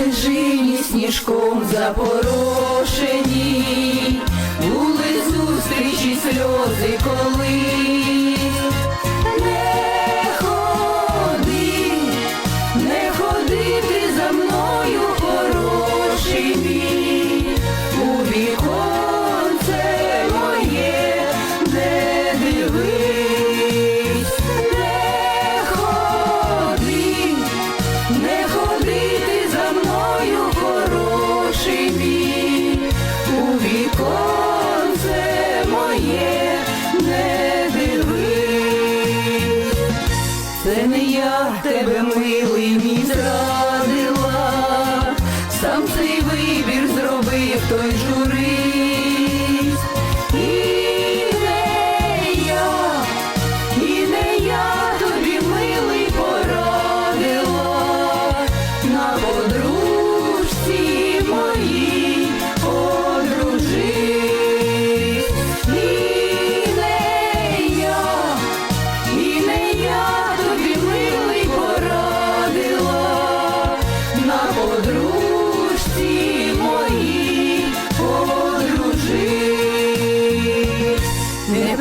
стежині сніжком запорошені, були зустрічі сльози колись. Не я тебе, милий мій, зрадила, сам цей вибір зробив той журись.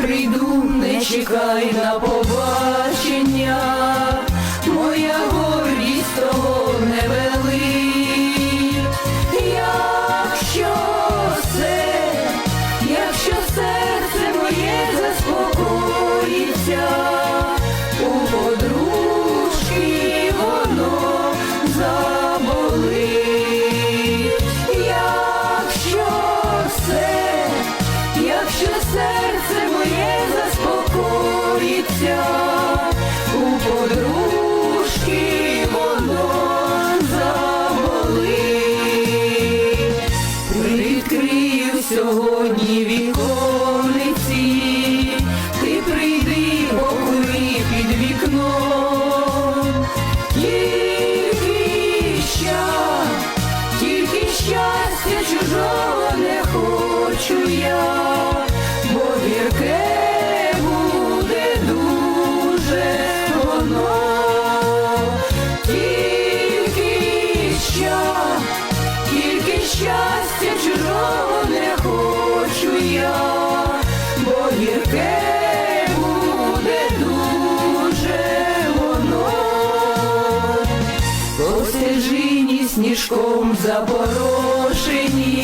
Прийду, не чекай на побачення, заспокоїться, у подружки воно заболить. Відкрию сьогодні віконниці, ти прийди, покури під вікном. Тільки ща, тільки щастя чужого не хочу я, чужого не хочу я, бо гірке буде дуже воно. По стежині сніжком запорошені,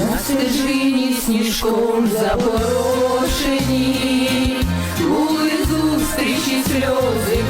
На стежині сніжком запорошені, були зустрічі сльози.